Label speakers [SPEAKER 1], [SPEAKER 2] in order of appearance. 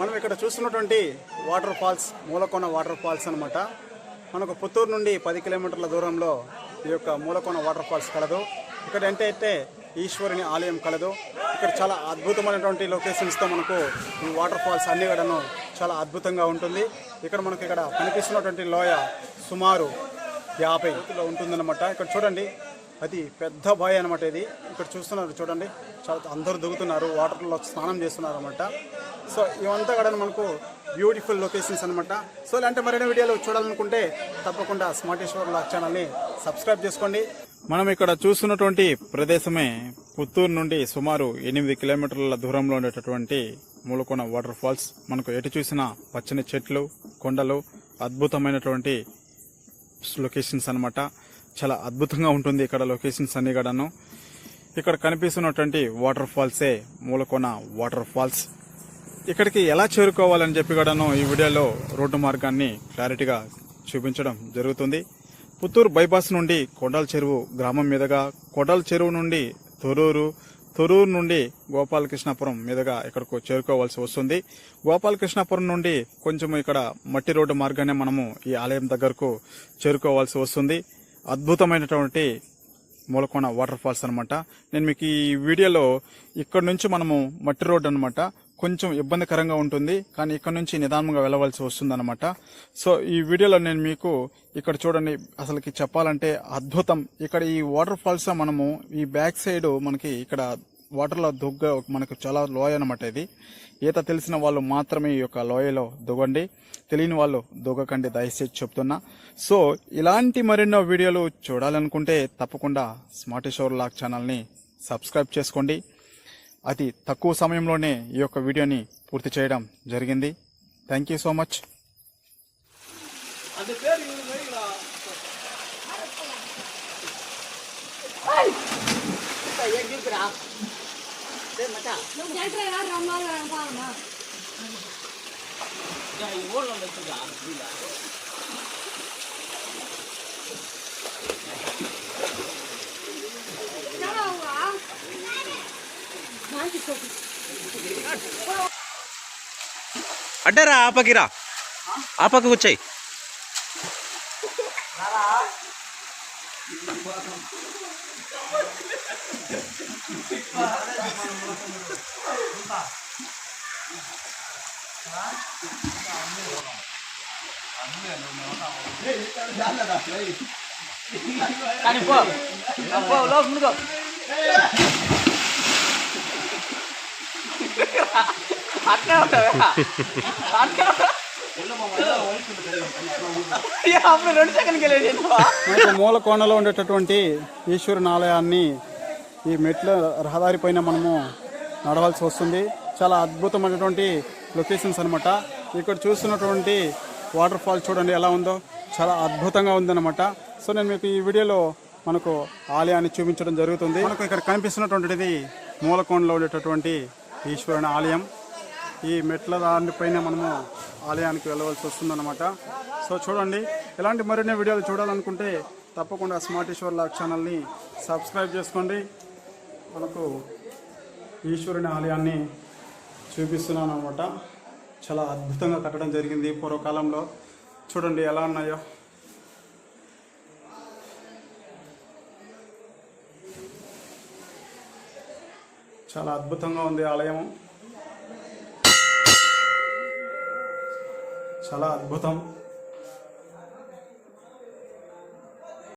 [SPEAKER 1] మనం ఇక్కడ చూస్తున్నటువంటి water falls Moolakona water falls అనమాట మనకు పుత్తూరు నుండి పది కిలోమీటర్ల దూరంలో ఈ యొక్క మూలకోన వాటర్ ఫాల్స్ కలదు. ఇక్కడ ఏంటంటే ఈశ్వరుని ఆలయం కలదు ఇక్కడ చాలా అద్భుతమైనటువంటి లొకేషన్స్తో మనకు ఈ వాటర్ ఫాల్స్ అన్ని కూడాను చాలా అద్భుతంగా ఉంటుంది. ఇక్కడ మనకు ఇక్కడ కనిపిస్తున్నటువంటి లోయ సుమారు యాభై ఉంటుందన్నమాట. ఇక్కడ చూడండి అది పెద్ద బాయ్ అనమాట ఇది. ఇక్కడ చూస్తున్నారు చూడండి. చాలా అందరూ దిగుతున్నారు. వాటర్లో స్నానం చేస్తున్నారు అనమాట సో ఇవంతా కూడా మనకు బ్యూటిఫుల్ లొకేషన్స్ అనమాట సో ఇలాంటి మరిన్ని వీడియోలు చూడాలనుకుంటే తప్పకుండా స్మార్టేశ్వర్ లాక్ ఛానల్ని సబ్స్క్రైబ్ చేసుకోండి. మనం ఇక్కడ చూస్తున్నటువంటి ప్రదేశమే పుత్తూరు నుండి సుమారు ఎనిమిది కిలోమీటర్ల దూరంలో ఉండేటటువంటి మూలకొన వాటర్ ఫాల్స్. మనకు ఎటు చూసినా పచ్చని చెట్లు కొండలు అద్భుతమైనటువంటి లొకేషన్స్ అన్నమాట. చాలా అద్భుతంగా ఉంటుంది ఇక్కడ లొకేషన్స్ అన్ని కూడాను. ఇక్కడ కనిపిస్తున్నటువంటి వాటర్ ఫాల్సే మూలకొన వాటర్ ఫాల్స్. ఇక్కడికి ఎలా చేరుకోవాలని చెప్పి కూడాను ఈ వీడియోలో రోడ్డు మార్గాన్ని క్లారిటీగా చూపించడం జరుగుతుంది. పుత్తూరు బైపాస్ నుండి కొండల చెరువు గ్రామం మీదుగా కొండల చెరువు నుండి తొరూరు తొరూరు నుండి గోపాలకృష్ణాపురం మీదుగా ఇక్కడకు చేరుకోవాల్సి వస్తుంది. గోపాలకృష్ణాపురం నుండి కొంచెం ఇక్కడ మట్టి రోడ్డు మార్గానే మనము ఈ ఆలయం దగ్గరకు చేరుకోవాల్సి వస్తుంది. అద్భుతమైనటువంటి మూలకోన వాటర్ ఫాల్స్ అనమాట నేను మీకు ఈ వీడియోలో ఇక్కడ నుంచి మనము మట్టి రోడ్ అనమాట కొంచెం ఇబ్బందికరంగా ఉంటుంది కానీ ఇక్కడ నుంచి నిదానంగా వెళ్ళవలసి వస్తుందన్నమాట. సో ఈ వీడియోలో నేను మీకు ఇక్కడ చూడండి అసలుకి చెప్పాలంటే అద్భుతం. ఇక్కడ ఈ వాటర్ ఫాల్స్ మనము ఈ బ్యాక్ సైడ్ మనకి ఇక్కడ వాటర్లో దుగ్గ మనకు చాలా లోయ అనమాట ఇది. ఈత తెలిసిన వాళ్ళు మాత్రమే ఈ యొక్క లోయలో దుగండి. తెలియని వాళ్ళు దుగకండి దయచేసి చెప్తున్నా. సో ఇలాంటి మరెన్నో వీడియోలు చూడాలనుకుంటే తప్పకుండా స్మార్ట్ షోర్ లాక్ ఛానల్ని సబ్స్క్రైబ్ చేసుకోండి. అతి తక్కువ సమయంలోనే ఈ యొక్క వీడియోని పూర్తి చేయడం జరిగింది. థ్యాంక్ యూ సో మచ్
[SPEAKER 2] అడ్డరా ఆపకిరా ఆపకి వచ్చాయి
[SPEAKER 3] కానీ పో పో లోపు ముందుకో అట్లే ఉంటావా? అట్లే
[SPEAKER 1] మూల కోణలో ఉండేటటువంటి ఈశ్వరుని ఆలయాన్ని ఈ మెట్ల రహదారి పైన మనము నడవాల్సి వస్తుంది. చాలా అద్భుతమైనటువంటి లొకేషన్స్ అనమాట ఇక్కడ చూస్తున్నటువంటి వాటర్ ఫాల్ చూడండి ఎలా ఉందో. చాలా అద్భుతంగా ఉందన్నమాట. సో నేను మీకు ఈ వీడియోలో మనకు ఆలయాన్ని చూపించడం జరుగుతుంది. మనకు ఇక్కడ కనిపిస్తున్నటువంటిది మూలకోణలో ఉండేటటువంటి ఈశ్వరుని ఆలయం. ఈ మెట్ల దానిపైన మనము ఆలయానికి వెళ్ళవలసి వస్తుందన్నమాట. సో చూడండి ఇలాంటి మరిన్ని వీడియోలు చూడాలనుకుంటే తప్పకుండా స్మార్ట్ ఈశ్వర్ లాక్ ఛానల్ని సబ్స్క్రైబ్ చేసుకోండి. మనకు ఈశ్వరుని ఆలయాన్ని చూపిస్తున్నాను అనమాట చాలా అద్భుతంగా కట్టడం జరిగింది పూర్వకాలంలో. చూడండి ఎలా ఉన్నాయో. చాలా అద్భుతంగా ఉంది ఆలయం. చాలా అద్భుతం.